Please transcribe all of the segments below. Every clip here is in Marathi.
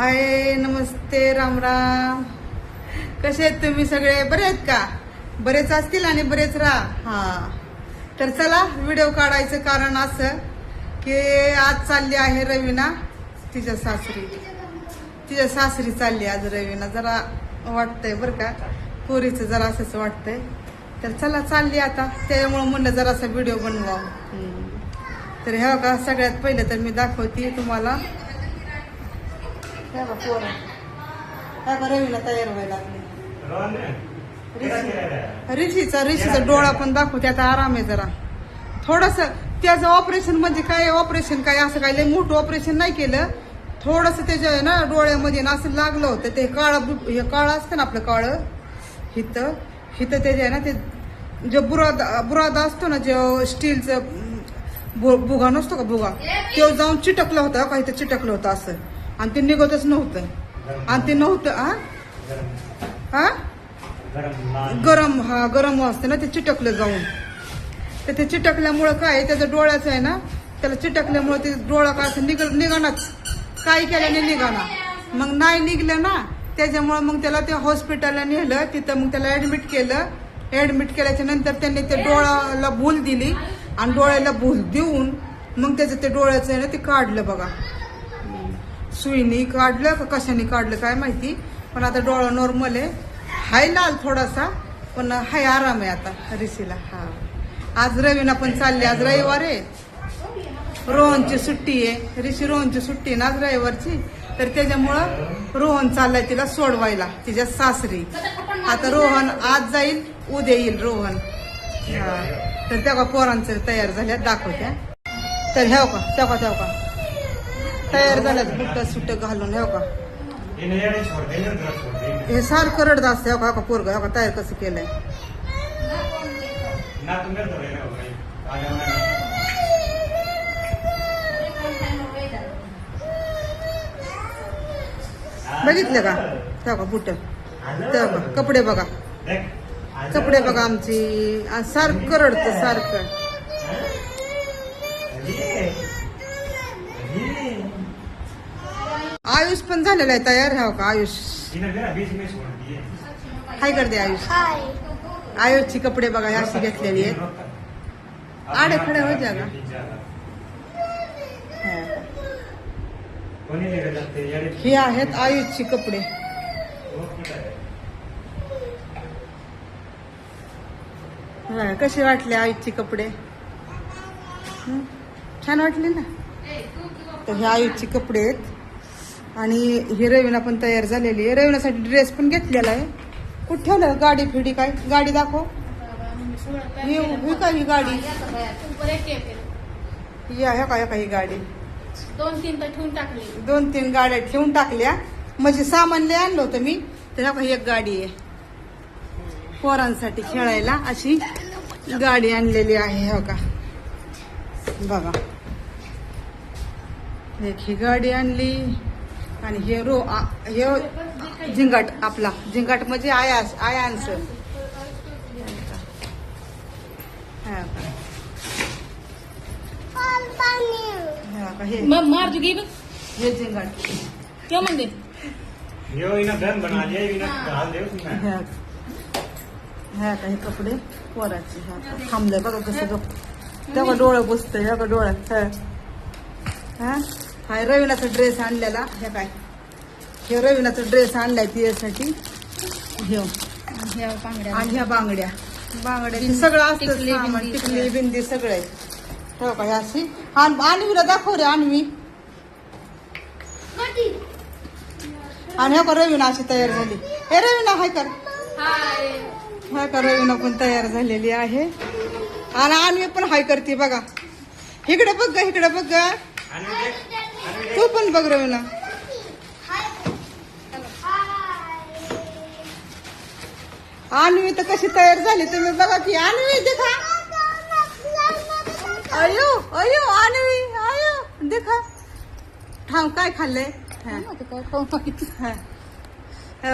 हाय नमस्ते राम राम. कसे आहेत तुम्ही सगळे? बरे आहेत का? बरेच असतील आणि बरेच राहा हा. तर चला व्हिडिओ काढायचं कारण असं की आज चालली आहे रवीना तिच्या सासरी. तिच्या सासरी चालली आज रवीना. जरा वाटतंय बरं का? पोरीचं जरा असंच वाटतंय. तर चला चालली आता. त्याच्यामुळं म्हणलं जरासा व्हिडिओ बनवा तर ह्या का सगळ्यात पहिलं तर मी दाखवते तुम्हाला. काय बघा पोर? काय का रवीला तयार व्हायला लागली रिशीचा ऋषीचा डोळा पण दाखवू त्याचा आराम आहे जरा. थोडस त्याचं ऑपरेशन म्हणजे काय ऑपरेशन काय? असं काय लय मोठं ऑपरेशन नाही केलं. थोडस त्याच्या आहे ना डोळ्यामध्ये ना असं लागलं होतं. ते काळ हे काळं असतं ना आपलं काळं? हित. हित त्याचे आहे ना ते जे बुराद बुराद असतो ना जे स्टीलचं भुगा नसतो का भुगा तो जाऊन चिटकलं होतं का इथं चिटकलं होतं असं. आणि ते निघतच नव्हतं. आणि ते नव्हतं हा हा गरम हा गरम असतं ना ते चिटकलं जाऊन. तर ते चिटकल्यामुळं काय त्याचं डोळ्याचं आहे ना त्याला चिटकल्यामुळं ते डोळा काय असं निघ निघानाच. काय केल्याने निघाना. मग नाही निघलं ना त्याच्यामुळं मग त्याला ते हॉस्पिटलला नेलं तिथं मग त्याला ऍडमिट केलं. ऍडमिट केल्याच्यानंतर त्यांनी ते डोळ्याला भूल दिली. आणि डोळ्याला भूल देऊन मग त्याचं ते डोळ्याचं आहे ना ते काढलं बघा. सुईनी काढलं का कशाने काढलं काय माहिती? पण आता डोळा नॉर्मल आहे. हाय लाल थोडासा पण हाय आराम आहे आता ऋषीला. हा. आज रवीना पण चालली आज रविवार आहे. रोहनची सुट्टी आहे. ऋषी रोहनची सुट्टी आहे ना आज रविवारची? तर त्याच्यामुळं रोहन चाललाय तिला सोडवायला तिच्या सासरी. आता रोहन आज जाईल उद्या येईल रोहन. हा. तर तेव्हा पोरांचं तयार झाल्या दाखवत्या. तर ह्या का? त्या का? तयार झाल्यात बुट सुट घालून हो का हे सारखं रडत असतं ह्याव का का पोरग हो का तयार कसं केलंय. बघितलं का? तेव्हा का बुट. तेव्हा का कपडे बघा. कपडे बघा आमची. सारखं रडतं सारखं. आयुष पण झालेला आहे तयार ह्याव का आयुष? हाय करते आयुष. आयुषची कपडे बघा हे अशी घेतलेली आहेत. आडे खडे हो जागा हे आहेत आयुषची कपडे. हा, कसे वाटले आयुषचे कपडे? हं? छान वाटले ना? तर हे आयुषचे कपडे आहेत. आणि ही रवीना पण तयार झालेली आहे. रवीनासाठी ड्रेस पण घेतलेला आहे. कुठं ठेवलं? गाडी फिडी काय? गाडी दाखव. ही ही का ही गाडी. ही आहे का? का ही गाडी. दोन तीन तर ठेवून टाकली दोन तीन गाड्या ठेवून टाकल्या. म्हणजे सामान लय आणलं होतं मी. तर ह्या का ही एक गाडी आहे. पोरांसाठी खेळायला अशी गाडी आणलेली आहे. हो का? बघा. एक ही गाडी आणली. आणि हे रो हे झिंगाट आपला झिंगाट म्हणजे आयास आयांस. हा. हा हे मार जुगी हे झिंगाट. क्या उसमें ह्या काही कपडे पोराचे ह्या. थांबले बघा कसं तेव्हा डोळं बसतं ह्या का डोळ्यात हा. हा हाय रविनाचा ड्रेस आणलेला. ह्या काय हे रविनाचा ड्रेस आणलाय तिच्यासाठी. घेऊ ह्या बांगड्या. आणि ह्या बांगड्या. बांगड्या हे सगळं असतं टिकली, सामान. बिंदी सगळं. आहे. हो का ह्या अशी. आणि आणवीला दाखव रे आणवी. आणि ह्या का रवीना अशी तयार झाली. हे रवीना हाय कर हाय. का रवीना पण तयार झालेली आहे. आणि आणवी पण हाय करते बघा. इकडे बघ ग इकडे बघ ग. तू पण बघ रवीना. आणवी तर कशी तयार झाली तुम्ही बघा की आणवी देखा अयो अयो आणवी अयो देखा ठाम काय खाल्लंय? हा.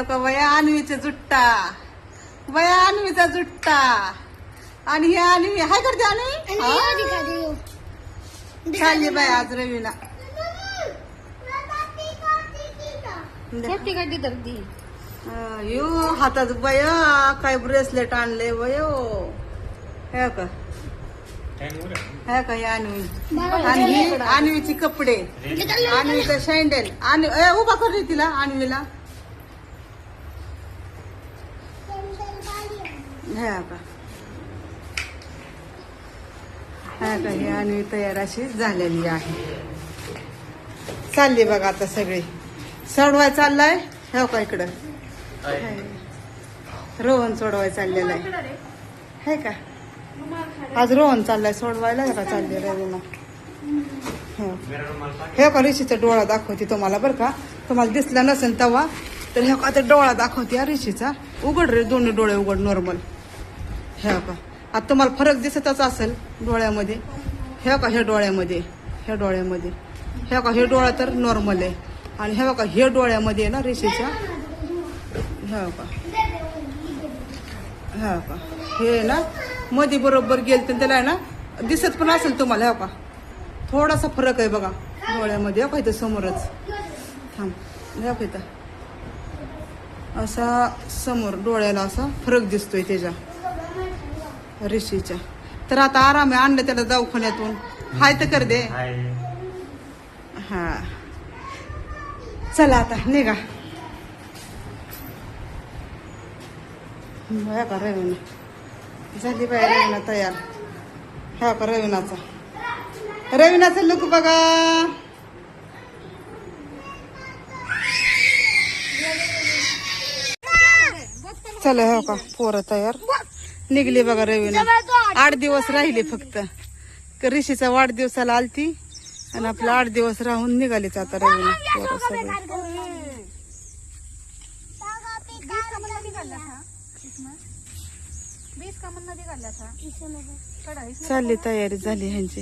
का वया आणवीचा जुट्टा. वया आणवीचा जुट्टा. आणि हे आणवी हाय करते आणवी? चालली बाय आज रवीला छोटी गाडी तर ती यो हातात बया काय ब्रेसलेट आणले वयो हे का. हे का आणवी. आणि ही आणवीची कपडे. आणवीचं सँडल आणि उभा कर तिला आणवीला. हे का हे का ही आणवी तयार अशी झालेली आहे. चालली बघा आता सगळी. सोडवाय चाललाय? हे का इकडं. रोहन सोडवाय चाललेला आहे. हे का? आज रोहन चाललाय सोडवायला हे का चालले रवीना. हो. मेरा रुमाल पाक हे का ऋषीचा डोळा दाखवते तुम्हाला बरं का. तुम्हाला दिसला नसेल तेव्हा तर हे का आता डोळा दाखवते ऋषीचा. उघड रे दोन्ही डोळे उघड नॉर्मल हे का आता तुम्हाला फरक दिसतच असेल डोळ्यामध्ये. हे का हे डोळ्यामध्ये. हे डोळ्यामध्ये. हे का हे डोळा तर नॉर्मल आहे. आणि हे का हे डोळ्यामध्ये आहे ना ऋषीच्या हे का हा का हे ना मध्ये बरोबर गेल तर त्याला आहे ना दिसत पण असेल तुम्हाला हो का थोडासा फरक आहे बघा डोळ्यामध्ये हो इथं समोरच. थांब हे का इथं. असा समोर डोळ्याला असा फरक दिसतोय त्याच्या ऋषीच्या तर आता आराम आहे आणलं त्याला दवाखान्यातून. हाय तर कर दे. हाय. हा. चला आता निघा ह्या का रवीना झाली बाय रवीना तयार ह्या का रवीनाचा रवीनाचा लुक बघा चला हो का पोरं तयार निघली बघा रवीना आठ दिवस राहिले फक्त ऋषीचा वाढदिवसाला आलती आणि आपला आठ दिवस राहून निघालीच आता सगळे. निघाला था चालली तयारी झाली ह्यांची.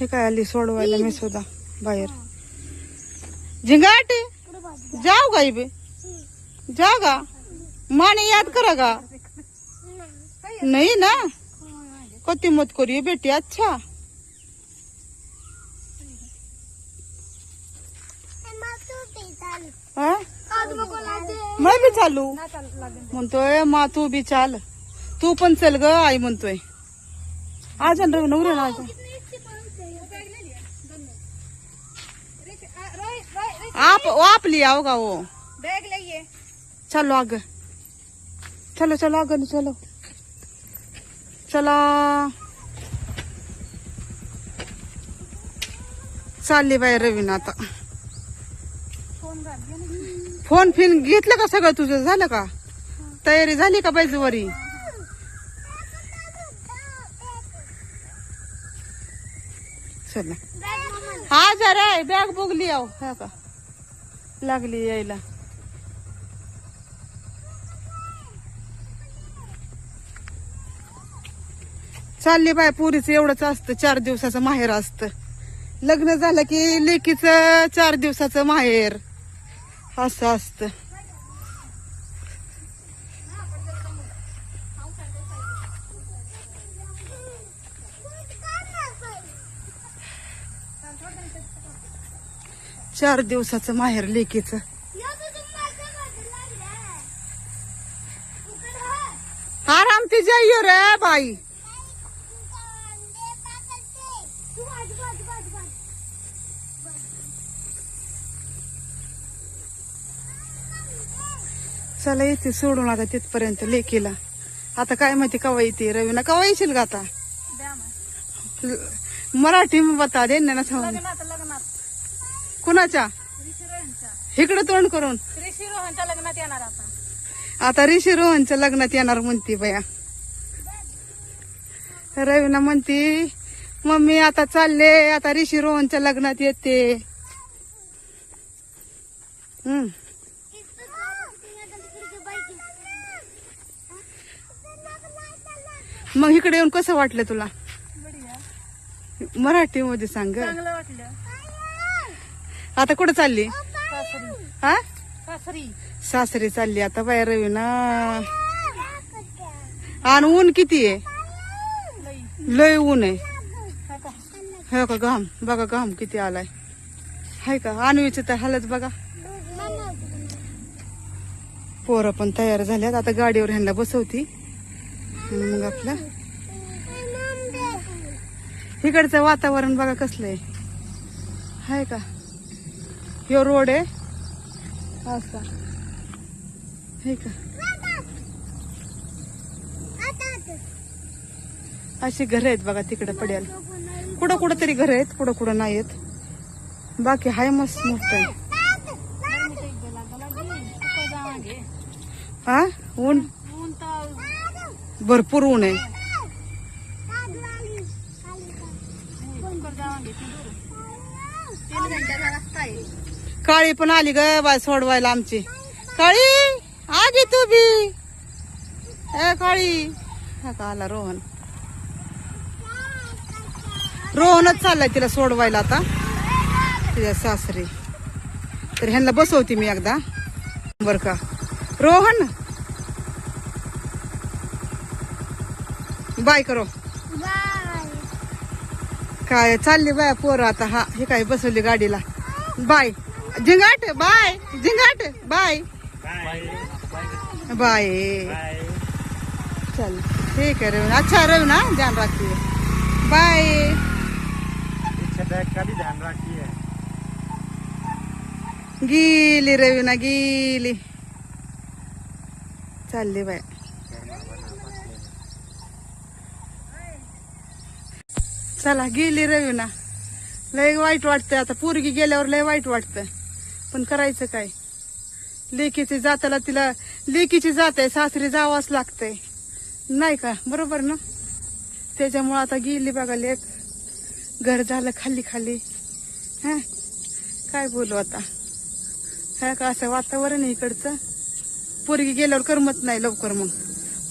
हे काय आली सोडवायला मी सुद्धा बाहेर. झिंगाटे जाऊ गाई बे जा गा माने याद करा गा नाही. ना? कती मत करिए बेटी अच्छा. हा? बी चालू. म्हणतोय मा तू बी चाल. तू पण चल ग आई म्हणतोय. आज रवी नवरे ना आज. आप आप ले आओ वो बैग लाइए चलो आगे. चलो चलो आगे चलो. चला. चालली बाई रवीना आता. फोन फिन घेतलं का सगळं तुझं? झालं का? तयारी झाली का बाईजवारी? चला हा जरा बॅग बुगली आहो हा का? लागली यायला. चालली बाय पुरीचं एवढंच असतं चार दिवसाचं माहेर असतं. लग्न झालं की लेकीचं चार दिवसाचं माहेर. असं असतं चार दिवसाचं माहेर लेकीचं. आराम तिच्या ये रे बाई. चला येते सोडून आता तिथपर्यंत लेकीला. आता काय माहिती कवा येते रवीना कवा येशील का आता? मराठी में बता दे ना कुणाच्या? इकडे तोंड करून. ऋषी रोहनच्या लग्नात येणार आता. आता ऋषी रोहनच्या लग्नात येणार म्हणती बया. रवीना म्हणती मम्मी आता चालले. आता ऋषी रोहनच्या लग्नात येते. हम्म. मग इकडे येऊन कसं वाटलं तुला? मराठी मध्ये सांग आता कुठं चालली? सासरी. हा? सासरी. सासरी चालली. आता बाय रवीना आणि ऊन किती आहे? लय ऊन आहे. हा का? हो का घाम बघा घाम किती आलाय. हाय का? आणवीची तर हालत बघा. पोरं पण तयार झाल्यात. आता गाडीवर ह्यांना बसवती. आणि मग आपलं? इकडचं वातावरण बघा कसलं आहे. हाय का? ह्यो रोड आहे. असा हे का? अशी घर आहेत बघा तिकडं पड्याल. कुठं कुठं तरी घर आहेत कुठं कुठं नाही आहेत. बाकी हाय मस्त मोठं आहे. हा? ऊन? भरपूर ऊन आहे. काळी पण आली ग बाय सोडवायला आमची. काळी आगी तू बी. ए काळी. हा का आला रोहन. रोहनच चाललाय तिला सोडवायला आता. तिच्या सासरी. तर ह्यांना बसवते मी एकदा. बर का. रोहन. बाय करो. काय चालली बाय पोरं आता हा हे काय बसवली गाडीला. Bye. Zingaat bye. Zingaat bye. Bye. चल ठीक है रवीना अच्छा रवीना ध्यान रखिए बाय. का भी ध्यान रखिए गेली रवीना गेली. चालली बाय. चला गेली रवी ना. लय वाईट वाटतंय आता. पोरगी गेल्यावर लय वाईट वाटतं पण करायचं काय? लेकीची जाताला तिला लेकीची जात आहे सासरी जावंच लागतंय. नाही का? बरोबर ना? त्याच्यामुळं आता गेली बघा लेक. घर झालं खाली खाली. हा? काय बोलू आता? काय का? असं वातावरण आहे इकडचं. पोरगी गेल्यावर करमत नाही लवकर मग.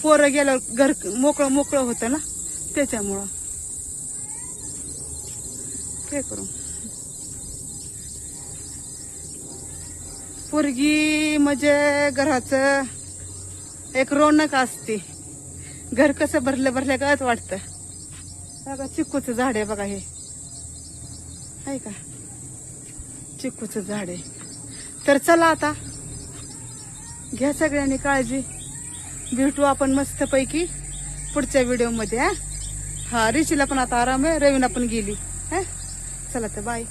पोरं गेल्यावर घर मोकळं मोकळं होतं ना? त्याच्यामुळं. काय करू? पोरगी म्हणजे घराचं एक रौनक असते. घर कसं भरलं भरल्या गळत वाटतं. बघा चिक्कूचं झाड आहे बघा हे. आहे का? चिक्कूचं झाड आहे. तर चला आता. घ्या सगळ्यांनी काळजी. भेटू आपण मस्तपैकी पुढच्या व्हिडिओमध्ये हा. हा रिशीला पण आता आराम आहे. रवीना पण गेली हा. चला तर बाय.